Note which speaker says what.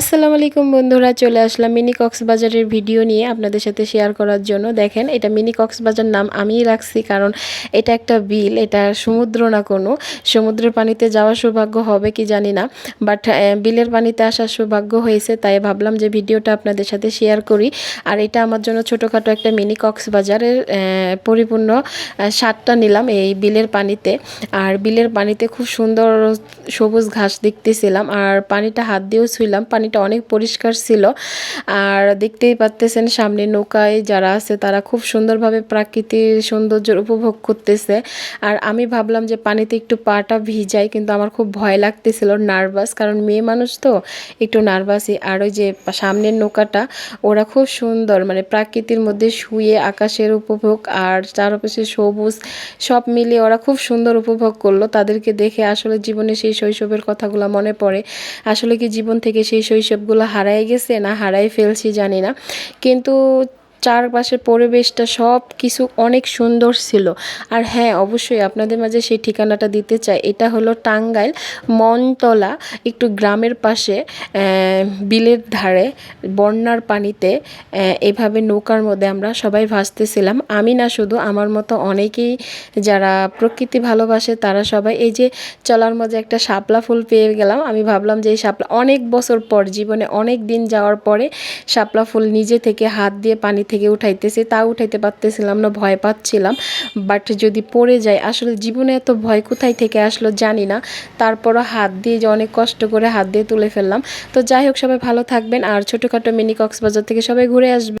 Speaker 1: আসসালামু আলাইকুম বন্ধুরা, চলে আসলাম মিনি কক্সবাজারের ভিডিও নিয়ে আপনাদের সাথে শেয়ার করার জন্য। দেখেন, এটা মিনি কক্সবাজার নাম আমিই রাখছি কারণ এটা একটা বিল, এটা সমুদ্র না কোনো। সমুদ্রের পানিতে যাওয়ার সৌভাগ্য হবে কি জানি না বাট বিলের পানিতে আসার সৌভাগ্য হয়েছে, তাই ভাবলাম যে ভিডিওটা আপনাদের সাথে শেয়ার করি। আর এটা আমার জন্য ছোটোখাটো একটা মিনি কক্সবাজারের পরিপূর্ণ স্বাদটা নিলাম এই বিলের পানিতে। আর বিলের পানিতে খুব সুন্দর সবুজ ঘাস দেখতেছিলাম, আর পানিটা হাত দিয়েও ছুঁইলাম পানিটা অনেক পরিষ্কার ছিল। আর দেখতেই পাচ্তেছেন সামনে নৌকায় যারা আছে তারা খুব সুন্দরভাবে প্রাকৃতিক সৌন্দর্যের উপভোগ করতেছে। আর আমি ভাবলাম যে পানিতে একটু পাটা ভিজাই, কিন্তু আমার খুব ভয় লাগতেছিল, নার্ভাস, কারণ মেয়ে মানুষ তো একটু নার্ভাসই। আর ওই যে সামনের নৌকাটা, ওরা খুব সুন্দর মানে প্রাকৃতির মধ্যে শুয়ে আকাশের উপভোগ আর চারপাশে সবুজ, সব মিলিয়ে ওরা খুব সুন্দর উপভোগ করল। তাদেরকে দেখে আসলে জীবনে সেই শৈশবের কথাগুলো মনে পড়ে। আসলে কি জীবন থেকে সেই শৈশবগুলো হারাই গেছে না হারাই ফেলছি জানি না। কিন্তু চারপাশের পরিবেশটা সব কিছু অনেক সুন্দর ছিল। আর হ্যাঁ অবশ্যই আপনাদের মাঝে সেই ঠিকানাটা দিতে চাই। এটা হলো টাঙ্গাইল মনতলা, একটু গ্রামের পাশে বিলের ধারে, বন্যার পানিতে এভাবে নৌকার মধ্যে আমরা সবাই ভাসতেছিলাম। আমি না শুধু, আমার মতো অনেকেই যারা প্রকৃতি ভালোবাসে, তারা সবাই এই যে চলার মধ্যে একটা শাপলা ফুল পেয়ে গেলাম। আমি ভাবলাম যে এই শাপলা, অনেক বছর পর, জীবনে অনেক দিন যাওয়ার পরে শাপলা ফুল নিজে থেকে হাত দিয়ে পানি থেকে উঠাইতেছে তা উঠাইতে পারতেছিলাম না, ভয় পাচ্ছিলাম। বাট যদি পড়ে যায়, আসলে জীবনে এত ভয় কোথায় থেকে আসলো জানি না। তারপরও হাত দিয়ে যে অনেক কষ্ট করে হাত দিয়ে তুলে ফেললাম। তো যাই হোক, সবাই ভালো থাকবেন। আর ছোটোখাটো মিনি কক্সবাজার থেকে সবাই ঘুরে আসবেন।